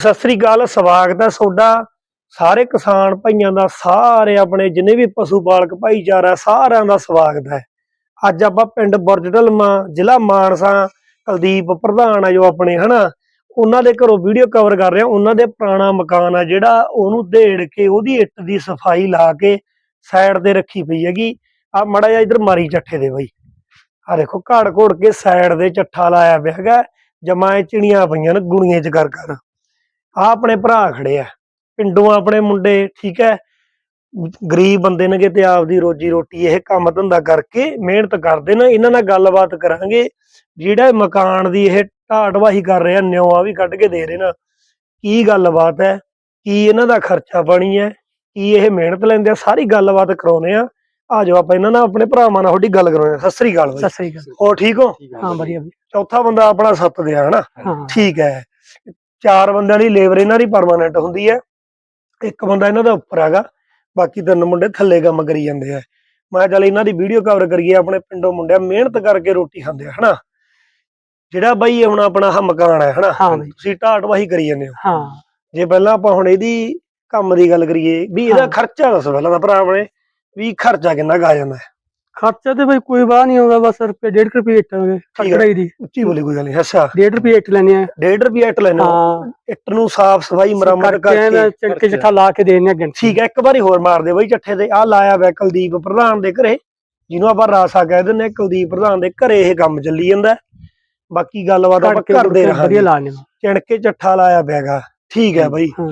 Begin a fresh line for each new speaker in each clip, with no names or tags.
ਸਤਿ ਸ੍ਰੀ ਅਕਾਲ, ਸਵਾਗਤ ਹੈ ਤੁਹਾਡਾ। ਸਾਰੇ ਕਿਸਾਨ ਭਾਈਆਂ ਦਾ, ਸਾਰੇ ਆਪਣੇ ਜਿੰਨੇ ਵੀ ਪਸ਼ੂ ਪਾਲਕ ਭਾਈਚਾਰਾ, ਸਾਰਿਆਂ ਦਾ ਸਵਾਗਤ ਹੈ। ਅੱਜ ਆਪਾਂ ਪਿੰਡ ਬੁਰਜਡਲਮਾ ਜ਼ਿਲ੍ਹਾ ਮਾਨਸਾ, ਕੁਲਦੀਪ ਪ੍ਰਧਾਨ ਆ ਜੋ ਆਪਣੇ, ਹਨਾ? ਉਹਨਾਂ ਦੇ ਘਰੋਂ ਵੀਡੀਓ ਕਵਰ ਕਰ ਰਹੇ। ਹਾਂ ਉਹਨਾਂ ਦੇ ਪੁਰਾਣਾ ਮਕਾਨ ਆ ਜਿਹੜਾ, ਉਹਨੂੰ ਢੇੜ ਕੇ, ਉਹਦੀ ਇੱਟ ਦੀ ਸਫ਼ਾਈ ਲਾ ਕੇ ਸਾਈਡ ਤੇ ਰੱਖੀ ਪਈ ਹੈਗੀ। ਆ ਮੜਾ ਜਿਹਾ ਇਧਰ ਮਾਰੀ ਚੱਠੇ ਦੇ ਬਾਈ। ਆ ਦੇਖੋ, ਘਾੜ ਘੋੜ ਕੇ ਸਾਈਡ ਦੇ ਚੱਠਾ ਲਾਇਆ ਪਿਆ ਹੈਗਾ। ਜਮਾਏ ਚਿੜੀਆਂ ਪਈਆਂ ਨੇ, ਗੁਣੀਆਂ ਚ ਕਰ ਕਰ। ਆ ਆਪਣੇ ਭਰਾ ਖੜੇ ਆ। ਪਿੰਡੋਂ ਆਪਣੇ ਮੁੰਡੇ ਠੀਕ ਹੈ? ਗਰੀਬ ਬੰਦੇ ਨੇਗੇ ਤੇ ਆਪਦੀ ਰੋਜੀ ਰੋਟੀ ਇਹ ਕੰਮ ਧੰਦਾ ਕਰਕੇ ਮਿਹਨਤ ਕਰਦੇ ਨੇ। ਇਹਨਾਂ ਨਾਲ ਗੱਲਬਾਤ ਕਰਾਂਗੇ। ਜਿਹੜਾ ਮਕਾਨ ਦੀ ਇਹ ਢਾਟ ਵਾਹੀ ਕਰ ਰਿਹਾ ਨਿਉਆ ਵੀ ਕੱਢ ਕੇ ਦੇ ਰਹੇ ਨਾ। ਕੀ ਗੱਲਬਾਤ ਹੈ? ਕੀ ਇਹਨਾਂ ਦਾ ਖਰਚਾ ਪਾਣੀ ਹੈ? ਕੀ ਇਹ ਮਿਹਨਤ ਲੈਂਦੇ ਆ? ਸਾਰੀ ਗੱਲਬਾਤ ਕਰਾਉਨੇ ਆ। ਆ ਜਾਓ ਆਪਾਂ ਇਹਨਾਂ ਨਾਲ ਆਪਣੇ ਭਰਾਵਾਂ ਨਾਲ ਤੁਹਾਡੀ ਗੱਲ ਕਰਾਉਣੇ ਆ। ਸਤਿ ਸ੍ਰੀ ਅਕਾਲ ਬਾਈ।
ਸਤਿ ਸ੍ਰੀ ਅਕਾਲ।
ਹੋਰ ਠੀਕ ਹੋ?
ਹਾਂ ਵਧੀਆ
ਚੌਥਾ ਬੰਦਾ ਆਪਣਾ ਸੱਤ ਦੇ ਆ ਹਨਾ ਠੀਕ ਹੈ। ਚਾਰ ਬੰਦਿਆਂ ਦੀ ਲੇਬਰ ਇਹਨਾਂ ਦੀ ਪਰਮਾਨੈਂਟ ਹੁੰਦੀ ਹੈ। ਇੱਕ ਬੰਦਾ ਇਹਨਾਂ ਦਾ ਉੱਪਰ ਹੈਗਾ ਬਾਕੀ ਤਿੰਨ ਮੁੰਡੇ ਥੱਲੇ ਕੰਮ ਕਰੀ ਜਾਂਦੇ ਆ। ਮੈਂ ਚੱਲ ਇਹਨਾਂ ਦੀ ਵੀਡੀਓ ਕਵਰ ਕਰੀਏ ਆਪਣੇ ਪਿੰਡੋਂ ਮੁੰਡਿਆਂ ਮਿਹਨਤ ਕਰਕੇ ਰੋਟੀ ਖਾਂਦੇ ਆ ਹਨਾ? ਜਿਹੜਾ ਬਾਈ ਹੁਣ ਆਪਣਾ ਆਹ ਮਕਾਨ ਹੈ ਹਨਾ?
ਹਾਂ ਬਈ।
ਤੁਸੀਂ ਢਾਟ ਵਾਹੀ ਕਰੀ ਜਾਂਦੇ ਹੋ।
ਹਾਂ।
ਜੇ ਪਹਿਲਾਂ ਆਪਾਂ ਹੁਣ ਇਹਦੀ ਕੰਮ ਦੀ ਗੱਲ ਕਰੀਏ ਵੀ ਇਹਦਾ
ਹਾਂ।
ਖਰਚਾ ਦੱਸੋ ਪਹਿਲਾਂ ਤਾਂ ਭਰਾ ਆਪਣੇ ਵੀ ਖਰਚਾ ਕਿੰਨਾ ਕੁ ਆ ਜਾਂਦਾ ਹੈ?
ਖਰਚਾ ਤੇ ਬਈ ਕੋਈ ਬਾਹ ਨਹੀਂ ਆਉਂਦਾ ਬਸ ਰੁਪਏ 1.5 ਰੁਪਏ ਇੱਟ। ਕੜਾਈ ਦੀ।
ਉੱਚੀ ਬੋਲੀ ਕੋਈ ਗੱਲ ਨਹੀਂ ਅੱਛਾ।
1.5 ਰੁਪਏ ਇੱਟ ਲੈਣੇ ਆ।
1.5 ਰੁਪਏ ਇੱਟ ਲੈਣਾ
ਹਾਂ?
ਇੱਟ ਨੂੰ ਸਾਫ਼ ਸਫ਼ਾਈ ਮੁਰੰਮਤ
ਕਰਕੇ ਚੜਕੇ ਚਠਾ ਲਾ ਕੇ ਦੇਣੇ ਅੱਗੇ
ਠੀਕ ਹੈ ਇੱਕ ਵਾਰੀ ਹੋਰ ਮਾਰ ਦੇ ਬਈ ਚੱਠੇ ਤੇ ਆ ਲਾਇਆ ਵੈ ਕੁਲਦੀਪ ਪ੍ਰਧਾਨ ਦੇ ਘਰੇ ਜਿਹਨੂੰ ਆਪਾਂ ਰਾਸਾ ਕਹਿ ਦਿੰਦੇ ਹਾਂ, ਕੁਲਦੀਪ ਪ੍ਰਧਾਨ ਦੇ ਘਰੇ ਇਹ ਕੰਮ ਚੱਲੀ ਜਾਂਦਾ। ਬਾਕੀ ਗੱਲਬਾਤ ਆਪਾਂ ਕਰਦੇ ਰਹਾਂਗੇ। ਚਿਣਕੇ ਚੱਠਾ ਲਾਇਆ ਪਿਆਗਾ ਠੀਕ ਹੈ ਬਈ।
ਹਾਂ।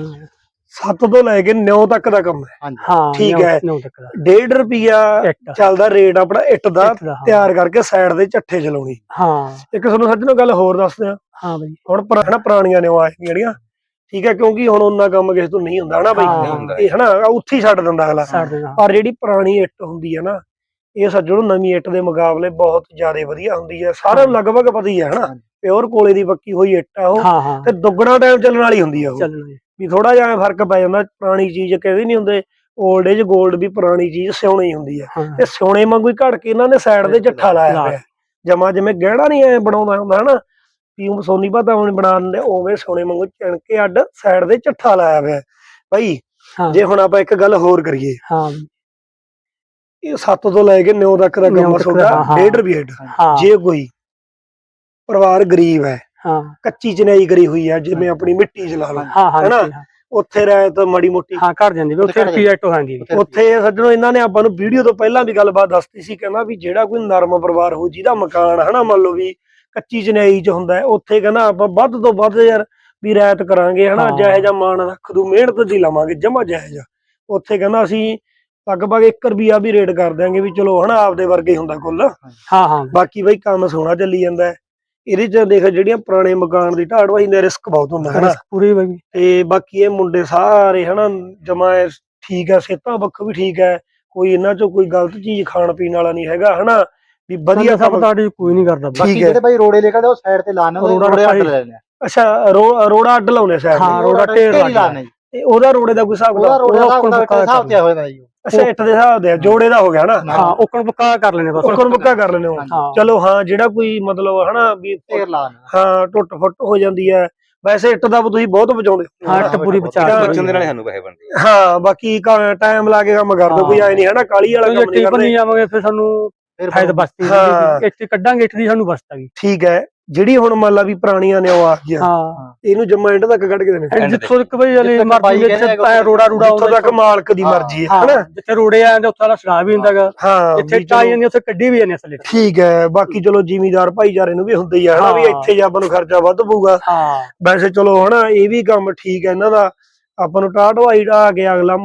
7 ਤੋਂ ਲੈ ਕੇ 9 ਤੱਕ ਦਾ ਕੰਮ ਹੈ।
ਹਾਂ
ਠੀਕ ਹੈ।
ਨੌ ਤੱਕ ਦਾ।
1.5 ਰੁਪਿਆ ਚੱਲਦਾ ਰੇਟ ਆਪਣਾ ਇੱਟ ਦਾ। ਤਿਆਰ ਕਰਕੇ ਸਾਈਡ ਦੇ ਚੱਠੇ ਚਲਾਉਣੀ।
ਹਾਂ।
ਇੱਕ ਤੁਹਾਨੂੰ ਸੱਜਣੋ ਗੱਲ ਹੋਰ ਦੱਸਦੇ ਆ
ਹਾਂ ਬਈ।
ਹੁਣ ਪੁਰਾਣਾ ਪੁਰਾਣੀਆਂ ਨੇ ਆਵਾਜ਼ ਜਿਹੜੀਆਂ। ਠੀਕ ਹੈ ਕਿਉਂਕਿ ਹੁਣ ਉਹਨਾਂ ਕੰਮ ਕਿਸੇ ਤੋਂ ਨਹੀਂ ਹੁੰਦਾ ਹਨਾ ਬਈ। ਇਹ ਹਨਾ ਉੱਥੇ ਹੀ ਛੱਡ ਦਿੰਦਾ ਅਗਲਾ। ਪਰ ਜਿਹੜੀ ਪੁਰਾਣੀ ਇੱਟ ਹੁੰਦੀ ਹੈ ਨਾ ਇਹ ਸੱਜਣੋ ਨਵੀਂ ਇੱਟ ਦੇ ਮੁਕਾਬਲੇ ਬਹੁਤ ਜ਼ਿਆਦਾ ਵਧੀਆ ਹੁੰਦੀ ਹੈ। ਸਾਰਿਆਂ ਨੂੰ ਲਗਭਗ ਪਤਾ ਹੀ ਹੈ ਹਨਾ। ਪਿਓਰ ਕੋਲੇ ਦੀ ਪੱਕੀ ਹੋਈ ਇੱਟ ਆ ਉਹ। ਤੇ ਦੁੱਗਣਾ ਟਾਈਮ ਚੱਲਣ ਵਾਲੀ ਹੁੰਦੀ ਆ ਉਹ। ਵੀ ਥੋੜਾ ਜਿਹਾ ਫ਼ਰਕ ਪੈ ਜਾਂਦਾ ਪੁਰਾਣੀ ਚੀਜ਼ ਕਹਿੰਦੇ ਨਹੀਂ ਹੁੰਦੇ 올ਡ ਏਜ 골ਡ ਵੀ ਪੁਰਾਣੀ ਚੀਜ਼ ਸਿਉਣੀ ਹੁੰਦੀ
ਹਾਂ।
ਤੇ ਸਿਉਣੇ ਵਾਂਗੂ ਹੀ ਘੜ ਕੇ ਇਹਨਾਂ ਨੇ ਸਾਈਡ ਦੇ ਝੱਠਾ ਲਾਇਆ ਪਿਆ। ਜਮਾ ਜਿਵੇਂ ਗਹਿਣਾ ਨਹੀਂ ਐ ਬਣਾਉਂਦਾ ਹੁੰਦਾ ਹਨਾ ਵੀ ਉਹ ਸੋਨੀ ਪਤਾ ਹੁਣ ਬਣਾ ਦਿੰਦੇ ਉਵੇਂ ਸੋਨੇ ਵਾਂਗੂ ਚਿਣ ਕੇ ਅੱਡ ਸਾਈਡ ਦੇ ਝੱਠਾ ਲਾਇਆ ਪਿਆ। ਭਾਈ ਜੇ ਹੁਣ ਆਪਾਂ ਇੱਕ ਗੱਲ ਹੋਰ ਕਰੀਏ।
ਹਾਂ।
ਇਹ 7 ਤੋਂ ਲੈ ਕੇ 9 ਤੱਕ ਦਾ ਕੰਮ ਤੁਹਾਡਾ
ਹਾਂ।
1.5 ਰੁਪਏ ਜੇ ਕੋਈ ਪਰਿਵਾਰ ਗਰੀਬ ਹੈ
ਹਾਂ।
ਕੱਚੀ ਚਨਾਈ ਕਰੀ ਹੋਈ ਹੈ ਜਿਵੇਂ ਆਪਣੀ ਮਿੱਟੀ ਚ ਲਾ ਲਓ
ਹਾਂ ਹਾਂ
ਹੈਨਾ?
ਜੀ।
ਉੱਥੇ ਰਹਿ ਤਾਂ ਮਾੜੀ ਮੋਟੀ।
ਹਾਂ ਘਰ ਜਾਂਦੀ ਵੀ ਉੱਥੇ
ਉੱਥੇ
ਰੁਪਏ ਇੱਟ ਹੋਣਗੀ ਜੀ।
ਉੱਥੇ ਸੱਜਣੋ ਇਹਨਾਂ ਨੇ ਆਪਾਂ ਨੂੰ ਵੀਡੀਓ ਤੋਂ ਪਹਿਲਾਂ ਵੀ ਗੱਲਬਾਤ ਦੱਸਤੀ ਸੀ ਕਹਿੰਦਾ ਵੀ ਜਿਹੜਾ ਕੋਈ ਨਰਮ ਪਰਿਵਾਰ ਹੋ ਜਿਹਦਾ ਮਕਾਨ ਹਨਾ ਮੰਨ ਲਓ ਵੀ ਕੱਚੀ ਚਨਾਈ ਚ ਹੁੰਦਾ ਹੈ ਉੱਥੇ ਕਹਿੰਦਾ ਆਪਾਂ ਵੱਧ ਤੋਂ ਵੱਧ ਯਾਰ ਵੀ ਰਾਇਤ ਕਰਾਂਗੇ ਹਨਾ। ਜਿਹੋ ਜਿਹਾ ਮਾਣ ਰੱਖ ਦੂ ਮਿਹਨਤ ਦੀ ਲਵਾਂਗੇ ਜਮਾ ਜਿਹੋ ਜਿਹਾ। ਉੱਥੇ ਕਹਿੰਦਾ ਅਸੀਂ ਲਗਭਗ 1 ਰੁਪਿਆ ਵੀ ਰੇਟ ਕਰ ਦਿਆਂਗੇ ਵੀ ਚਲੋ ਹਨਾ ਆਪਦੇ ਵਰਗੇ ਹੁੰਦਾ ਕੁੱਲ।
ਹਾਂ ਹਾਂ।
ਬਾਕੀ ਬਈ ਕੰਮ ਸੋਹਣਾ ਚੱਲੀ ਜਾਂਦਾ ਹੈ। ਇਹਦੇ ਚ ਦੇਖ ਜਿਹੜੀਆਂ ਪੁਰਾਣੇ ਮਕਾਨ ਦੀ ਢਾੜ ਵਾਹੀ ਨੇ ਰਿਸਕ ਬਹੁਤ ਹੁੰਦਾ ਹੈ ਹਨਾ
ਪੂਰੀ ਬਈ
ਤੇ ਬਾਕੀ ਇਹ ਮੁੰਡੇ ਸਾਰੇ ਹਨਾ ਜਮਾ ਇਹ ਠੀਕ ਹੈ ਸਿਹਤਾਂ ਪੱਖੋਂ ਵੀ ਠੀਕ ਹੈ ਕੋਈ ਇਹਨਾਂ ਚੋਂ ਕੋਈ ਗਲਤ ਚੀਜ਼ ਖਾਣ ਪੀਣ ਵਾਲਾ ਨਹੀਂ ਹੈਗਾ ਹਨਾ ਵੀ ਵਧੀਆ
ਸਭ ਤੁਹਾਡੀ ਕੋਈ ਨਹੀਂ ਕਰਦਾ ਬਈ।
ਬਾਕੀ। ਜਿਹੜੇ ਭਾਈ ਰੋੜੇ ਲੈ ਕੇ ਉਹ ਸਾਈਡ ਤੇ ਲਾਣੇ ਉਹ
ਰੋੜਾ
ਅੱਡ ਲੈਣੇ
ਅੱਛਾ ਰੋੜਾ ਅੱਡ ਲਾਉਣੇ ਸਾਈਡ
ਹਾਂ, ਰੋੜਾ ਢੇਰ
ਲਾਣੇ
ਤੇ ਉਹਦਾ ਰੋੜੇ ਦਾ ਕੋਈ ਹਿਸਾਬ
ਉਹਦਾ
ਕਿਤਾਬ?
ਰੋੜੇ ਦਾ ਹਿਸਾਬ ਤੇ ਹੋਇਆ ਜੀ।
ਅੱਛਾ ਇੱਟ ਦੇ ਹਿਸਾਬ ਦੇ ਆ, ਜੋੜੇ ਦਾ ਹੋ ਗਿਆ ਨਾ
ਹਾਂ ਉਕਣ ਪੱਕਾ ਕਰ ਲੈਣੇ ਬਸ।
ਉੱਕਣ ਮੁੱਕਾ ਕਰ ਲੈਣੇ ਹੋ।
ਹਾਂ।
ਚਲੋ ਹਾਂ ਜਿਹੜਾ ਕੋਈ ਮਤਲਬ ਹਨਾ ਵੀ
ਢੇਰ ਲਾਣੇ
ਹਾਂ ਟੁੱਟ ਫੁੱਟ ਹੋ ਜਾਂਦੀ ਹੈ। ਵੈਸੇ ਇੱਟ ਦਾ ਤੁਸੀਂ ਬਹੁਤ ਬਚਾਉਂਦੇ ਹੋ।
ਹਾਂ ਇੱਟ ਪੂਰੀ ਬਚਾ
ਹਾਂ,
ਕੇ
ਬਚਣ ਦੇ ਨਾਲ ਸਾਨੂੰ ਪੈਸੇ ਬਣਦੇ।
ਹਾਂ ਬਾਕੀ ਟਾਈਮ ਲਾ ਕੇ ਕੰਮ ਕਰ ਦੋ ਕੋਈ ਐ ਨਹੀਂ ਹਨਾ ਕਾਲੀ ਵਾਲਾ
ਜੇ
ਕੰਮ ਨਹੀਂ
ਟੀਪ
ਕਰਦੇ।
ਨਹੀਂ ਜਾਵਾਂਗੇ ਫਿਰ ਸਾਨੂੰ
ਫਿਰ
ਫਾਇਦਾ ਬਸਤੀ
ਹਾਂ।
ਇੱਟ ਕੱਢਾਂਗੇ ਇੱਟ ਦੀ ਸਾਨੂੰ ਬਸਤਾਗੀ
ਠੀਕ ਹੈ। ਜਿਹੜੀ ਹੁਣ ਮੰਨ ਲਾ ਵੀ ਪੁਰਾਣੀਆਂ ਨੇ ਉਹ ਆ ਗਈਆਂ
ਹਾਂ।
ਇਹਨੂੰ ਜੰਮਾ ਐਂਡ ਤੱਕ ਕੱਢ ਕੇ ਦੇਣੇ
ਜਿੱਥੋਂ ਤੱਕ ਬਈ
ਜਿੱਥੇ
ਮਰਜ਼ੀ
ਕਹਿੰਦੇ
ਪੈ ਰੋੜਾ ਰੂੜਾ
ਜਿੱਥੋਂ ਤੱਕ ਮਾਲਕ ਦੀ ਮਰਜ਼ੀ ਹੈ ਹਨਾ?
ਜਿੱਥੇ ਰੋੜੇ ਆਂਦੇ ਉੱਥੇ ਵਾਲਾ ਸ਼ਰਾਬ ਵੀ ਹੁੰਦਾਗਾ
ਹਾਂ
ਜਿੱਥੇ
ਚਲੋ।
ਜਾਂਦੀ ਉੱਥੇ ਕੱਢੀ ਵੀ ਜਾਂਦੀ ਅਸਲ।
ਠੀਕ ਹੈ ਬਾਕੀ ਚਲੋ ਜ਼ਿਮੀਦਾਰ ਭਾਈਚਾਰੇ ਨੂੰ ਵੀ ਹੁੰਦਾ ਹੀ ਆ ਹਨਾ ਵੀ। ਇੱਥੇ ਜੇ ਆਪਾਂ ਨੂੰ ਖਰਚਾ ਵੱਧ ਪਊਗਾ।
ਹਾਂ।
ਵੈਸੇ ਚਲੋ ਹਨਾ ਇਹ ਵੀ ਕੰਮ ਠੀਕ ਹੈ ਇਹਨਾਂ ਦਾ। ਆਪਾਂ ਨੂੰ ਟਾਟ ਵਾਈ ਆ ਕੇ ਅਗਲਾ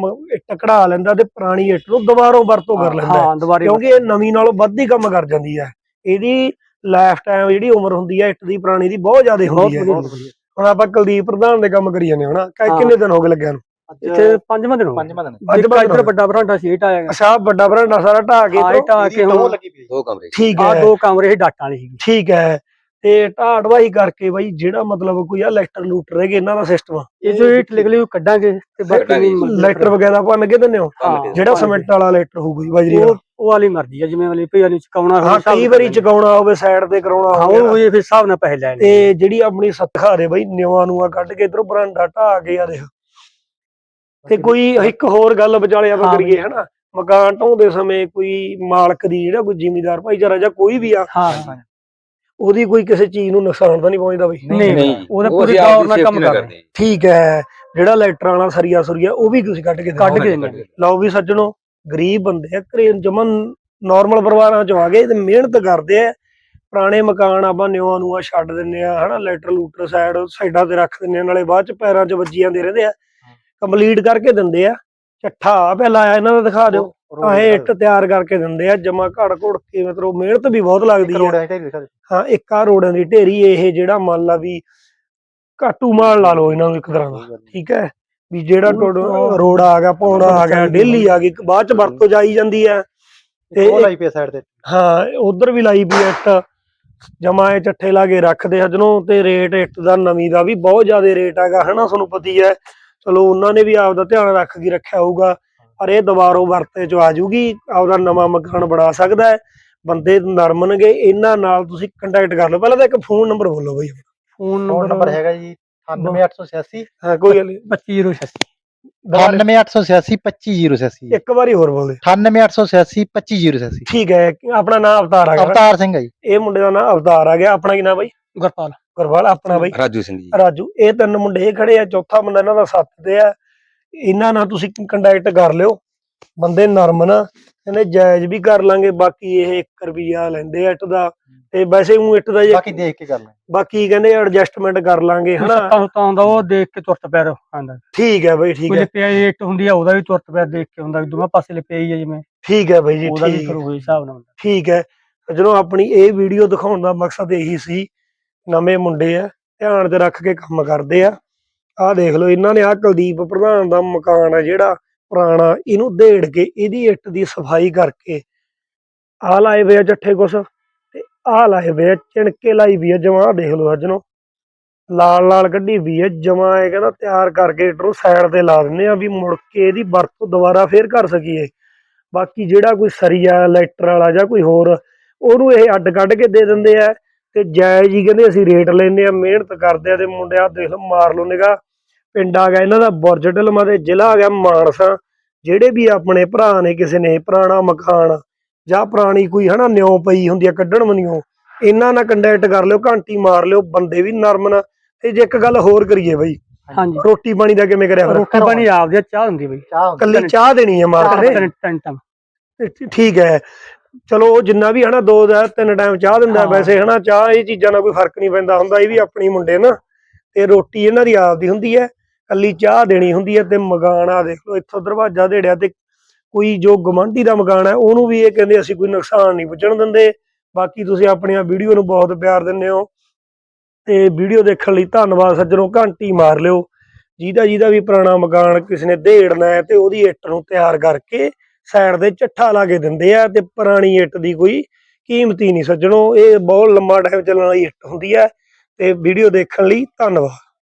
ਕਢਾ ਲੈਂਦਾ ਤੇ ਪੁਰਾਣੀ ਇੱਟ ਨੂੰ ਦੁਬਾਰੋਂ ਵਰਤੋਂ ਕਰ ਲੈਂਦਾ ਹੈ।
ਹਾਂ ਦੁਬਾਰੇ
ਕਿਉਂਕਿ ਇਹ ਨਵੀਂ ਨਾਲੋਂ ਵੱਧ ਹੀ ਕੰਮ ਕਰ ਜਾਂਦੀ ਹੈ। ਇਹਦੀ ਲਾਈਫ ਟਾਈਮ ਜਿਹੜੀ ਉਮਰ ਹੁੰਦੀ ਹੈ ਇੱਟ ਦੀ ਪੁਰਾਣੀ ਦੀ ਬਹੁਤ ਜ਼ਿਆਦਾ ਹੁੰਦੀ ਹੈ।
ਵਧੀਆ।
ਹੁਣ ਆਪਾਂ ਕੁਲਦੀਪ ਪ੍ਰਧਾਨ ਦੇ ਕੰਮ ਕਰੀ ਜਾਂਦੇ ਹਾਂ
ਹਾਂ।
ਕਿੰਨੇ ਦਿਨ ਹੋ ਗਏ ਲੱਗਿਆ ਨੂੰ?
ਇੱਥੇ ਪੰਜਵਾਂ ਦਿਨ ਹੋ
ਪੰਜਵਾਂ ਦਿਨ।
ਅੱਜ ਬਾਅਦ
ਇੱਧਰ ਵੱਡਾ ਬਰਾਂਡਾ ਸੀ ਇਹ ਆਏਗਾ
ਅੱਛਾ ਆਹ ਵੱਡਾ ਭਰਾਂਡਾ ਸਾਰਾ ਢਾਹ ਕੇ ਇੱਧਰੋਂ-
ਢਾਹ ਕੇ
ਦੋ
ਹੁਣ
ਲੱਗੀ ਪਈ।
ਦੋ ਕਮਰੇ।
ਠੀਕ
ਆ
ਹੈ।
ਦੋ ਕਮਰੇ ਸੀ ਡਾਟਾਂ ਵਾਲੀ ਸੀਗੀ।
ਠੀਕ ਹੈ। ਤੇ ਢਾੜਵਾਈ ਕਰਕੇ ਬਾਈ ਜਿਹੜਾ ਮਤਲਬ ਕੋਈ ਆ ਲੈਕਟਰ ਲੂਟਰ ਹੈਗੇ ਇਹਨਾਂ ਦਾ ਸਿਸਟਮ
ਇਹ ਜੋ ਇੱਟ ਲਿਖ ਲਈ ਕੱਢਾਂਗੇ ਤੇ ਬਾਕੀ
ਕੱਢਾਂਗੇ।
ਨਹੀਂ
ਲੈਕਟਰ ਵਗੈਰਾ ਭੰਨ ਕੇ ਦਿੰਦੇ ਹੋ?
ਹਾਂ।
ਜਿਹੜਾ ਸਿਮੈਂਟ ਵਾਲਾ ਲੈਕਟਰ ਹੋਊਗਾ ਜੀ ਬਾਜਰੀ ਵਾਲਾ
ਉਹ ਵਾਲੀ ਮਰਜ਼ੀ ਆ ਜਿਵੇਂ ਵਾਲੀ ਭਈ ਵਾਲੀ ਚਕਾਉਣਾ
ਹਾਂ ਕਈ ਵਾਰੀ ਚਗਾਉਣਾ ਹੋਵੇ ਸਾਈਡ ਤੇ ਕਰਾਉਣਾ
ਹਾਂ
ਹੋਵੇ
ਉਹ ਇਹ ਫਿਰ ਹਿਸਾਬ ਨਾਲ ਪੈਸੇ ਲੈ ਲੈਣੇ।
ਤੇ ਜਿਹੜੀ ਆਪਣੀ ਦੇ ਬਈ ਨਿਵਾ ਨੂਆ ਕੱਢ ਕੇ ਇਧਰੋਂ ਬਰਾਂਡਾ ਢਾ ਕੇ ਆ ਦੇਖ। ਤੇ ਕੋਈ ਇੱਕ ਹੋਰ ਗੱਲ ਵਿਚਾਲੇ ਆਪਾਂ ਕਰੀਏ ਹਨਾ। ਮਕਾਨ ਢਾਉਂਦੇ ਸਮੇਂ ਕੋਈ ਮਾਲਕ ਦੀ ਜਿਹੜਾ ਕੋਈ ਜ਼ਿਮੀਦਾਰ ਭਾਈਚਾਰਾ ਜਾਂ ਕੋਈ ਵੀ ਆ
ਹਾਂ।
ਉਹਦੀ ਕੋਈ ਕਿਸੇ ਚੀਜ਼ ਨੂੰ ਨੁਕਸਾਨ ਤਾਂ ਨਹੀਂ ਪਹੁੰਚਦਾ ਬਈ?
ਨਹੀਂ
ਨਹੀਂ।
ਉਹਦਾ
ਉਹ
ਪੂਰੇ ਦੌਰ ਨਾਲ ਕੰਮ ਕਰਦੇ।
ਠੀਕ ਹੈ। ਜਿਹੜਾ ਲੈਟਰਾਂ ਵਾਲਾ ਸਰੀਆ ਸੁਰੀਆ ਉਹ ਵੀ ਤੁਸੀਂ ਕੱਢ ਕੇ
ਕੱਢ। ਕੇ
ਲਓ ਵੀ ਸੱਜਣੋ ਗਰੀਬ ਬੰਦੇ ਆ ਘਰੇ ਜਮਨ ਨਾਰਮਲ ਪਰਿਵਾਰਾਂ ਚੋਂ ਆ ਗਏ ਤੇ ਮਿਹਨਤ ਕਰਦੇ ਆ। ਪੁਰਾਣੇ ਮਕਾਨ ਆਪਾਂ ਨਿਵਾਂ ਨੂੰ ਆ ਛੱਡ ਦਿੰਨੇ ਆ ਹਨਾ ਲੈਟਰ ਲੂਟਰ ਸਾਈਡ ਸਾਈਡਾਂ ਤੇ ਰੱਖ ਦਿੰਨੇ ਆ ਨਾਲੇ ਬਾਅਦ ਚ ਪੈਰਾਂ 'ਚ ਵੱਜੀ ਜਾਂਦੇ ਰਹਿੰਦੇ ਆ। ਕੰਪਲੀਟ ਕਰਕੇ ਦਿੰਦੇ ਆ। ਚੱਠਾ ਪਹਿਲਾਂ ਆਇਆ ਇਹਨਾਂ ਦਾ ਦਿਖਾ ਦਿਓ। ਆਹ ਇੱਟ ਤਿਆਰ ਕਰਕੇ ਦਿੰਦੇ ਆ ਜਮਾ ਘੜ ਘੁੜ ਕੇ ਮਤਲਬ ਮਿਹਨਤ ਵੀ ਬਹੁਤ ਲੱਗਦੀ ਆ। ਹਾਂ ਇੱਕ ਆ ਰੋੜਾਂ ਦੀ ਢੇਰੀ ਇਹ ਜਿਹੜਾ ਮੰਨ ਲਾ ਵੀ ਘਾਟੂ ਮਾਲ ਲਾ ਲਓ ਇਹਨਾਂ ਨੂੰ ਇੱਕ ਤਰ੍ਹਾਂ ਦਾ ਠੀਕ ਹੈ। ਵੀ ਜਿਹੜਾ ਟੋਡ- ਰੋੜਾ ਆ ਗਿਆ ਪੌਣਾ ਆ ਗਿਆ ਡੇਲੀ ਆ ਗਈ ਬਾਅਦ ਚ ਵਰਤੋਂ ਜਾਈ ਜਾਂਦੀ ਹੈ। ਤੇ
ਉਹ ਲਾਈ ਪਿਆ ਸਾਈਡ ਤੇ।
ਹਾਂ ਉਧਰ ਵੀ ਲਾਈ ਵੀ ਇੱਟ। ਜਮਾ ਇਹ ਚੱਠੇ ਲਾ ਕੇ ਰੱਖਦੇ ਹਜਨੋਂ ਤੇ ਰੇਟ ਇੱਟ ਦਾ ਨਵੀਂ ਦਾ ਵੀ ਬਹੁਤ ਜ਼ਿਆਦਾ ਰੇਟ ਹੈਗਾ ਹਨਾ ਤੁਹਾਨੂੰ ਪਤੀ ਹੈ। ਚਲੋ ਉਹਨਾਂ ਨੇ ਵੀ ਆਪਦਾ ਧਿਆਨ ਰੱਖ ਕੇ ਰੱਖਿਆ ਹੋਊਗਾ। ਪਰ ਇਹ ਦੁਬਾਰੋਂ ਵਰਤੇ ਚ ਆ ਜੂਗੀ। ਆਪਦਾ ਨਵਾਂ ਮਕਾਨ ਬਣਾ ਸਕਦਾ ਹੈ। ਬੰਦੇ ਨਰਮਣਗੇ। ਇਹਨਾਂ ਨਾਲ ਤੁਸੀਂ ਕੰਟੈਕਟ ਕਰ ਲਓ। ਪਹਿਲਾਂ ਤਾਂ ਇੱਕ ਫੋਨ ਨੰਬਰ ਬੋਲੋ ਬਈ।
ਫੋਨ
ਨੰਬਰ ਹੈਗਾ ਜੀ। 98886
ਹਾਂ ਕੋਈ ਗੱਲ ਨੀ।
2506
ਦੁਬਾਰਾ
98886 25086
ਇੱਕ ਵਾਰੀ ਹੋਰ ਬੋਲ। ਦਿਓ
98886 25086
ਠੀਕ ਹੈ ਆਪਣਾ ਨਾਮ ਅਵਤਾਰ ਆ ਗਿਆ।
ਅਵਤਾਰ ਸਿੰਘ ਹੈ ਜੀ।
ਇਹ ਮੁੰਡੇ ਦਾ ਨਾਮ ਅਵਤਾਰ ਆ ਗਿਆ। ਆਪਣਾ ਕੀ ਨਾਮ ਬਾਈ?
ਗੁਰਪਾਲ।
ਗੁਰਵਾਲ ਆਪਣਾ ਬਾਈ?
ਰਾਜੂ ਸਿੰਘ ਜੀ।
ਰਾਜੂ ਇਹ ਤਿੰਨ ਮੁੰਡੇ ਇਹ ਖੜੇ ਆ। ਚੌਥਾ ਬੰਦਾ ਇਹਨਾਂ ਦਾ ਸੱਤ ਤੇ ਆ। ਇਹਨਾਂ ਨਾਲ ਤੁਸੀਂ ਕੰਟੈਕਟ ਕਰ ਲਿਓ। ਬੰਦੇ ਨਰਮ ਨਾ ਇਹਨੇ ਜਾਇਜ਼ ਵੀ ਕਰ ਲਾਂਗੇ ਬਾਕੀ ਇਹ 1 ਰੁਪਿਆ ਲੈਂਦੇ ਆ ਇੱਟ ਦਾ। ਤੇ ਵੈਸੇ ਉਹ ਇੱਟ ਦਾ ਜੇ
ਬਾਕੀ ਦੇਖ ਕੇ ਕਰ ਲੈ।
ਬਾਕੀ ਕਹਿੰਦੇ ਐਡਜਸਟਮੈਂਟ ਕਰ ਲਾਂਗੇ ਹਨਾ?
ਸੱਤਾ ਤਾਂ ਆਉਂਦਾ ਉਹ ਦੇਖ ਕੇ ਤੁਰਤ ਪੈਰ ਆਂਦਾ
ਠੀਕ ਹੈ ਬਾਈ ਠੀਕ
ਕੋਈ
ਹੈ।
ਲਿਪਿਆ ਇੱਟ ਹੁੰਦੀ ਆ ਉਹਦਾ ਵੀ ਤੁਰਤ ਪੈਰ ਦੇਖ ਕੇ ਹੁੰਦਾ ਵੀ ਦੋਵਾਂ ਪਾਸੇ ਲਿਪਿਆ ਹੀ ਆ ਜਿਵੇਂ।
ਠੀਕ ਹੈ ਬਾਈ ਜੀ
ਉਹਦਾ ਵੀ
ਠੀਕ।
ਫਿਰ
ਹੈ,
ਉਹੀ ਹਿਸਾਬ ਨਾਲ। ਹੁੰਦਾ
ਠੀਕ ਹੈ। ਜਦੋਂ ਆਪਣੀ ਇਹ ਵੀਡੀਓ ਦਿਖਾਉਣ ਦਾ ਮਕਸਦ ਇਹੀ ਸੀ ਨਵੇਂ ਮੁੰਡੇ ਆ ਧਿਆਨ ਤੇ ਰੱਖ ਕੇ ਕੰਮ ਕਰਦੇ ਆ। ਆਹ ਦੇਖ ਲਓ ਇਹਨਾਂ ਨੇ ਆਹ ਕੁਲਦੀਪ ਪ੍ਰਧਾਨ ਦਾ ਮਕਾਨ ਆ ਜਿਹੜਾ ਪੁਰਾਣਾ ਇਹਨੂੰ ਦੇੜ ਕੇ ਇਹਦੀ ਇੱਟ ਦੀ ਸਫ਼ਾਈ ਕਰਕੇ ਆਹ ਲਾਏ ਹੋਏ ਆ ਚੱਠੇ ਕੁਛ। ਤੇ ਆਹ ਲਾਏ ਹੋਏ ਆ ਚਿਣਕੇ ਲਾਈ ਵੀ ਆ ਜਮਾ, ਦੇਖ ਲਓ ਅੱਜ ਨੂੰ। ਲਾਲ ਲਾਲ ਕੱਢੀ ਵੀ ਆ, ਜਮਾ ਇਹ ਕਹਿੰਦਾ ਤਿਆਰ ਕਰਕੇ ਇੱਟ ਸਾਈਡ ਤੇ ਲਾ ਦਿੰਦੇ ਆ ਵੀ ਮੁੜ ਕੇ ਇਹਦੀ ਵਰਤੋਂ ਦੁਬਾਰਾ ਫੇਰ ਕਰ ਸਕੀਏ। ਬਾਕੀ ਜਿਹੜਾ ਕੋਈ ਸਰੀਆ ਲੈਟਰ ਵਾਲਾ ਜਾਂ ਕੋਈ ਹੋਰ, ਉਹਨੂੰ ਇਹ ਅੱਡ ਕੱਢ ਕੇ ਦੇ ਦਿੰਦੇ ਆ ਤੇ ਜਾਇਜ਼ ਜੀ ਕਹਿੰਦੇ ਅਸੀਂ ਰੇਟ ਲੈਨੇ ਆ, ਮਿਹਨਤ ਕਰਦੇ ਆ ਤੇ ਮੁੰਡਿਆ ਦੇਖ ਲਓ, ਮਾਰ ਲਓ ਨਿਗਾ ਪਿੰਡ ਆ ਗਿਆ ਇਹਨਾਂ ਦਾ ਬੁਰਜ ਢਲਮਾ ਦੇ ਜ਼ਿਲ੍ਹਾ ਆ ਗਿਆ ਮਾਨਸਾ, ਜਿਹੜੇ ਵੀ ਆਪਣੇ ਭਰਾ ਨੇ, ਕਿਸੇ ਨੇ ਪੁਰਾਣਾ ਮਕਾਨ ਜਾਂ ਪੁਰਾਣੀ ਕੋਈ ਹਨਾ ਨਿਉ ਪਈ ਹੁੰਦੀ ਆ ਕੱਢਣ ਮਨੀਓ ਇਹਨਾਂ ਨਾਲ ਕੰਟੈਕਟ ਕਰ ਲਿਓ ਘੰਟੀ ਮਾਰ ਲਿਓ ਬੰਦੇ ਵੀ ਨਰਮ ਨਾ। ਤੇ ਜੇ ਇੱਕ ਗੱਲ ਹੋਰ ਕਰੀਏ ਬਈ
ਹਾਂਜੀ।
ਰੋਟੀ ਪਾਣੀ ਦਾ ਕਿਵੇਂ ਕਰਿਆ ਫਿਰ?
ਰੋਟੀ ਪਾਣੀ ਆਪਦੀ ਆ, ਚਾਹ ਹੁੰਦੀ ਬਈ।
ਚਾਹ ਹੁੰਦੀ।
ਕੱਲੀ ਚਾਹ ਦੇਣੀ ਹੈ ਮਾਰ ਕੇ ਠੀਕ ਹੈ। ਚਲੋ ਉਹ ਜਿੰਨਾ ਵੀ ਹਨਾ ਦੋ ਦਾ ਤਿੰਨ ਟਾਈਮ ਚਾਹ ਦਿੰਦਾ। ਵੈਸੇ ਹਨਾ ਚਾਹ ਇਹ ਚੀਜ਼ਾਂ ਨਾਲ ਕੋਈ ਫ਼ਰਕ ਨਹੀਂ ਪੈਂਦਾ ਹੁੰਦਾ ਇਹ ਵੀ ਆਪਣੀ ਮੁੰਡੇ ਨਾ। ਤੇ ਰੋਟੀ ਇਹਨਾਂ ਦੀ ਆਪਦੀ ਹੁੰਦੀ ਹੈ। ਕੱਲੀ ਚਾਹ ਦੇਣੀ ਹੁੰਦੀ ਹੈ ਤੇ ਆ ਦੇਖ ਲਓ ਇੱਥੋਂ ਦਰਵਾਜ਼ਾ ਦੇੜਿਆ ਤੇ ਕੋਈ ਜੋ ਗਮੰਡੀ ਦਾ ਮਕਾਨ ਹੈ, ਉਹਨੂੰ ਵੀ ਇਹ ਕਹਿੰਦੇ ਅਸੀਂ ਕੋਈ ਨੁਕਸਾਨ ਨਹੀਂ ਪੁੱਜਣ ਦਿੰਦੇ। ਬਾਕੀ ਤੁਸੀਂ ਆਪਣੀਆਂ ਵੀਡੀਓ ਨੂੰ ਬਹੁਤ ਪਿਆਰ ਦਿੰਦੇ ਹੋ। ਤੇ ਵੀਡੀਓ ਦੇਖਣ ਲਈ ਧੰਨਵਾਦ ਸੱਜਣੋ, ਘੰਟੀ ਮਾਰ ਲਿਓ। ਜਿਹਦਾ ਜਿਹਦਾ ਵੀ ਪੁਰਾਣਾ ਮਕਾਨ ਕਿਸੇ ਨੇ ਦੇੜਨਾ ਹੈ ਤੇ ਉਹਦੀ ਇੱਟ ਨੂੰ ਤਿਆਰ ਕਰਕੇ ਸਾਈਡ ਦੇ ਚੱਠਾ ਲਾ ਕੇ ਦਿੰਦੇ ਆ ਤੇ ਪੁਰਾਣੀ ਇੱਟ ਦੀ ਕੋਈ ਕੀਮਤੀ ਨਹੀਂ ਸੱਜਣੋ। ਇਹ ਬਹੁਤ ਲੰਮਾ ਟਾਈਮ ਚੱਲਣ ਵਾਲੀ ਇੱਟ ਹੁੰਦੀ ਹੈ ਤੇ ਵੀਡੀਓ ਦੇਖਣ ਲਈ ਧੰਨਵਾਦ।